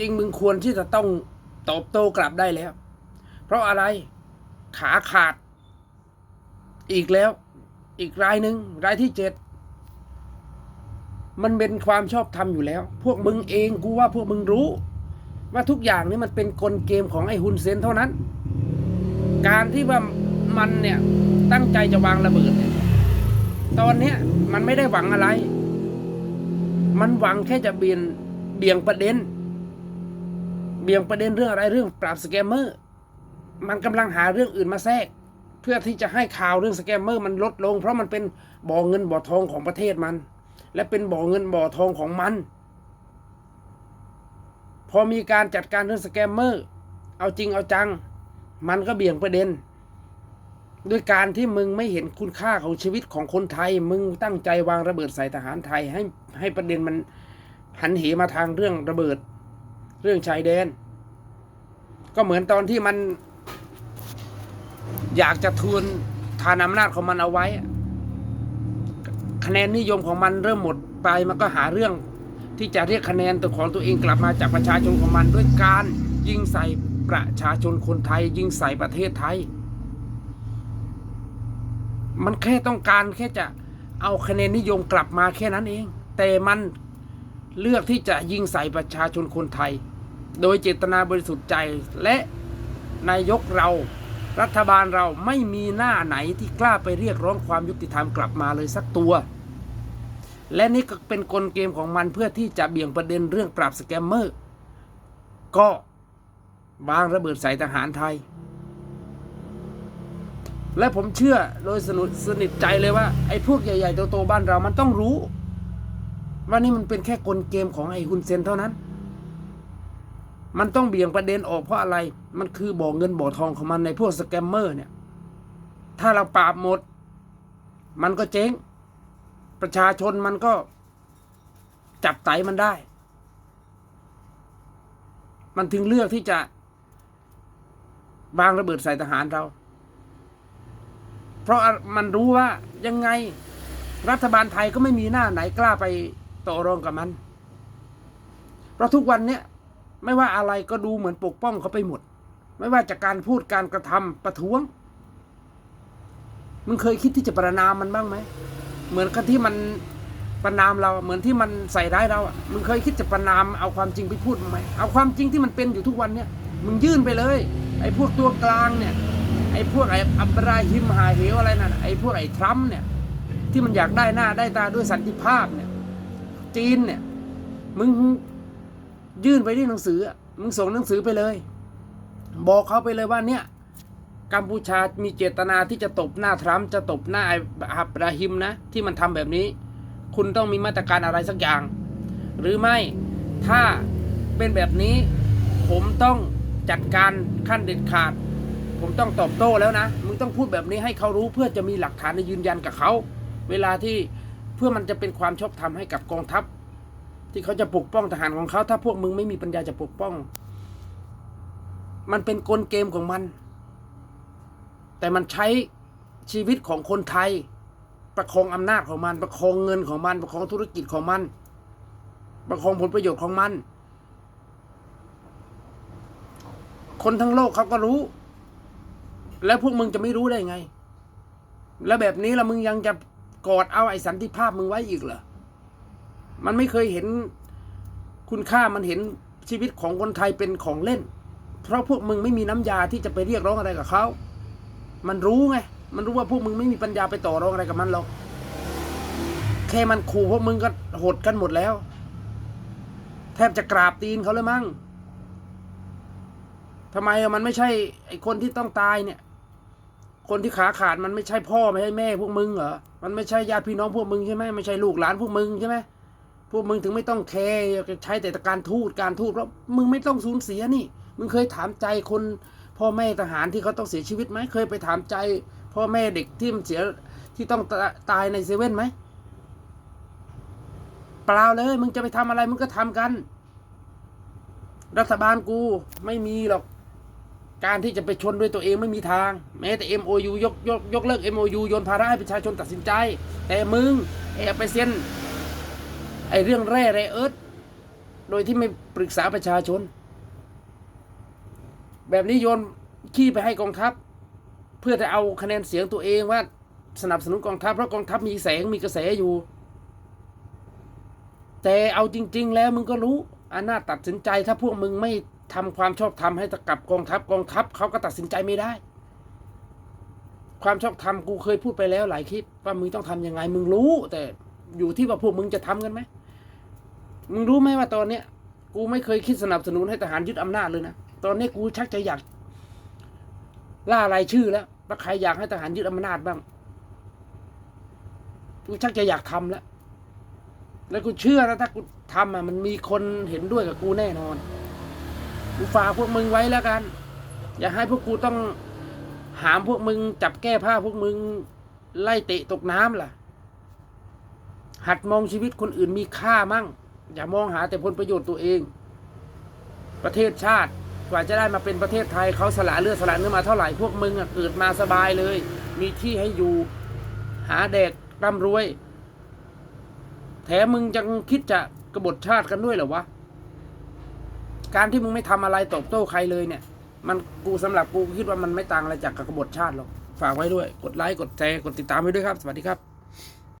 จริงมึงควรที่จะต้องตอบโต้กลับได้แล้ว เพราะอะไรขาขาด อีกแล้ว อีกรายหนึ่งรายที่เจ็ดมันเป็นความชอบธรรมอยู่แล้ว พวกมึงเองกูว่าพวกมึงรู้ ว่าทุกอย่างนี้มันเป็นกลเกมของไอ้ฮุนเซนเท่านั้น การที่ว่ามันเนี่ยตั้งใจจะวางระเบิดเนี่ยตอนนี้มันไม่ได้หวังอะไร มันหวังแค่จะเบียงเบี่ยงประเด็น เบี่ยงประเด็นเรื่องอะไรเรื่องปราบสแกมเมอร์ มันกำลังหาเรื่องอื่นมาแทรก เพื่อที่จะให้ข่าวเรื่องสแกมเมอร์มันลดลง เพราะมันเป็นบ่อเงินบ่อทองของประเทศมัน และเป็นบ่อเงินบ่อทองของมัน พอมีการจัดการเรื่องสแกมเมอร์ เอาจริงเอาจัง มันก็เบี่ยงประเด็นด้วยการที่มึงไม่เห็นคุณค่าของชีวิตของคนไทย มึงตั้งใจวางระเบิดใส่ทหารไทย ให้ให้ประเด็นมันหันเหมาทางเรื่องระเบิด เรื่องชายแดน ก็เหมือนตอนที่มัน อยากจะทวนทานอำนาจของมันเอาไว้ คะแนนนิยมของมันเริ่มหมดไปมันก็หาเรื่องที่จะเรียกคะแนนตัวของตัวเองกลับมาจากประชาชนของมันด้วยการยิงใส่ประชาชนคนไทย ยิงใส่ประเทศไทย มันแค่ต้องการแค่จะเอาคะแนนนิยมกลับมาแค่นั้นเอง แต่มันเลือกที่จะยิงใส่ประชาชนคนไทย โดยเจตนาบริสุทธิ์ใจและนายกเรารัฐบาลเราไม่มีหน้าไหนที่กล้าไปเรียกร้องความยุติธรรมกลับมาเลยสักตัว และนี่ก็เป็นกลเกมของมันเพื่อที่จะเบี่ยงประเด็นเรื่องปราบสแกมเมอร์ ก็วางระเบิดใส่ทหารไทย และผมเชื่อโดยสนุสนิทใจเลยว่า ไอ้พวกใหญ่ๆโตๆบ้านเรามันต้องรู้ ว่านี่มันเป็นแค่กลเกมของไอ้ฮุนเซนเท่านั้น มันต้องเบี่ยงประเด็นออกเพราะอะไร มันคือบ่อเงินบ่อทองของมันในพวกสแกมเมอร์เนี่ย ถ้าเราปราบหมด มันก็เจ๊ง ประชาชนมันก็จับไตมันได้ มันถึงเลือกที่จะวางระเบิดใส่ทหารเรา เพราะมันรู้ว่ายังไงรัฐบาลไทยก็ไม่มีหน้าไหนกล้าไปต่อรองกับมัน เพราะทุกวันเนี้ย ไม่ว่าอะไรก็ดูเหมือนปกป้องเขาไปหมด ไม่ว่าจากการพูดการกระทำประท้วง มึงเคยคิดที่จะประนามมันบ้างไหม เหมือนกับที่มันประนามเรา เหมือนที่มันใส่ร้ายเราอะ มึงเคยคิดจะประนามเอาความจริงไปพูดบ้างไหมเอาความจริงที่มันเป็นอยู่ทุกวันเนี้ยมึงยื่นไปเลย ไอ้พวกตัวกลางเนี่ย ไอ้พวกไอ้อับราฮิมฮาเหวอะไรนั่น ไอ้พวกไอ้ทรัมป์เนี่ย ที่มันอยากได้หน้าได้ตาด้วยสันติภาพเนี่ย จีนเนี่ย มึง ยื่นไปที่หนังสือ มึงส่งหนังสือไปเลย บอกเขาไปเลยว่าเนี่ยกัมพูชามีเจตนาที่จะตบหน้าทรัมป์จะตบหน้าไอ้อับราฮิมนะ ที่มันทำแบบนี้ คุณต้องมีมาตรการอะไรสักอย่าง หรือไม่ถ้าเป็นแบบนี้ผมต้องจัดการขั้นเด็ดขาด ผมต้องตอบโต้แล้วนะ มึงต้องพูดแบบนี้ให้เขารู้เพื่อจะมีหลักฐานในยืนยันกับเขา เวลาที่เพื่อมันจะเป็นความชอบธรรมให้กับกองทัพ ที่เขาจะปกป้องทหารของเขา ถ้าพวกมึงไม่มีปัญญาจะปกป้อง มันเป็นกลเกมของมัน แต่มันใช้ชีวิตของคนไทย ประคองอำนาจของมัน ประคองเงินของมัน ประคองธุรกิจของมัน ประคองผลประโยชน์ของมัน คนทั้งโลกเขาก็รู้ แล้วพวกมึงจะไม่รู้ได้ไง แล้วแบบนี้ละมึงยังจะกอดเอาไอ้สันติภาพมึงไว้อีกเหรอ มันไม่เคยเห็นคุณค่ามันเห็นชีวิตของคนไทยเป็นของเล่น เพราะพวกมึงไม่มีน้ำยาที่จะไปเรียกร้องอะไรกับเขา มันรู้ไง มันรู้ว่าพวกมึงไม่มีปัญญาไปต่อรองอะไรกับมันหรอก แค่มันขู่พวกมึงก็หดกันหมดแล้ว แทบจะกราบตีนเขาเลยมั้งทำไมมันไม่ใช่ไอ้คนที่ต้องตายเนี่ย คนที่ขาขาดมันไม่ใช่พ่อไม่ใช่แม่พวกมึงเหรอ มันไม่ใช่ญาติพี่น้องพวกมึงใช่ไหมไม่ใช่ลูกหลานพวกมึงใช่ไหม วกมึงถึงไม่ต้องแคร์ใช้แต่การทูตการทูตเพราะมึงไม่ต้องสูญเสียนี่ มึงเคยถามใจคนพ่อแม่ทหารที่เขาต้องเสียชีวิตไหมเคยไปถามใจพ่อแม่เด็กที่มันเสียที่ต้องตายในเซเว่นไหมเปล่าเลย มึงจะไปทำอะไรมึงก็ทำกัน รัฐบาลกูไม่มีหรอกการที่จะไปชนด้วยตัวเองไม่มีทาง แม้แต่ MOU ยกยกยกเลิก MOU โยนภาระให้ประชาชนตัดสินใจ แต่มึงแอบไปเซ็น อเรื่องแร่แร่เอิร์ธโดยที่ไม่ปรึกษาประชาชน แบบนี้โยนขี้ไปให้กองทัพ เพื่อจะเอาคะแนนเสียงตัวเองว่าสนับสนุนกองทัพเพราะกองทัพมีแสงมีกระแสอยู่ แต่เอาจริง ๆ แล้วมึงก็รู้อำนาจตัดสินใจถ้าพวกมึงไม่ทำความชอบธรรมให้กับกองทัพกองทัพเขาก็ตัดสินใจไม่ได้ ความชอบธรรมกูเคยพูดไปแล้วหลายคลิปว่ามึงต้องทำยังไงมึงรู้ แต่อยู่ที่ว่าพวกมึงจะทำกันไหม มึงรู้ไหมว่าตอนเนี้ย กูไม่เคยคิดสนับสนุนให้ทหารยึดอำนาจเลยนะ ตอนนี้กูชักจะอยาก ล่ารายชื่อแล้วว่าใครอยากให้ทหารยึดอำนาจบ้าง กูชักจะอยากทำแล้ว แล้วกูเชื่อนะถ้ากูทำอะมันมีคนเห็นด้วยกับกูแน่นอน กูฝากพวกมึงไว้แล้วกัน อย่าให้พวกกูต้องหามพวกมึงจับแก้ผ้าพวกมึงไล่เตะตกน้ำล่ะ หัดมองชีวิตคนอื่นมีค่ามั่ง อย่ามองหาแต่ผลประโยชน์ตัวเอง ประเทศชาติกว่าจะได้มาเป็นประเทศไทยเขาสละเลือดสละเนื้อมาเท่าไหร่พวกมึงอะเกิดมาสบายเลย มีที่ให้อยู่ หาแดกร่ำรวย แถมมึงยังคิดจะกบฏชาติกันด้วยเหรอวะ การที่มึงไม่ทำอะไรตอบโต้ใครเลยเนี่ย มันกูสำหรับกูคิดว่ามันไม่ต่างอะไรจากกบฏชาติหรอก ฝากไว้ด้วย กดไลค์กดแชร์กดติดตามไว้ด้วยครับ สวัสดีครับ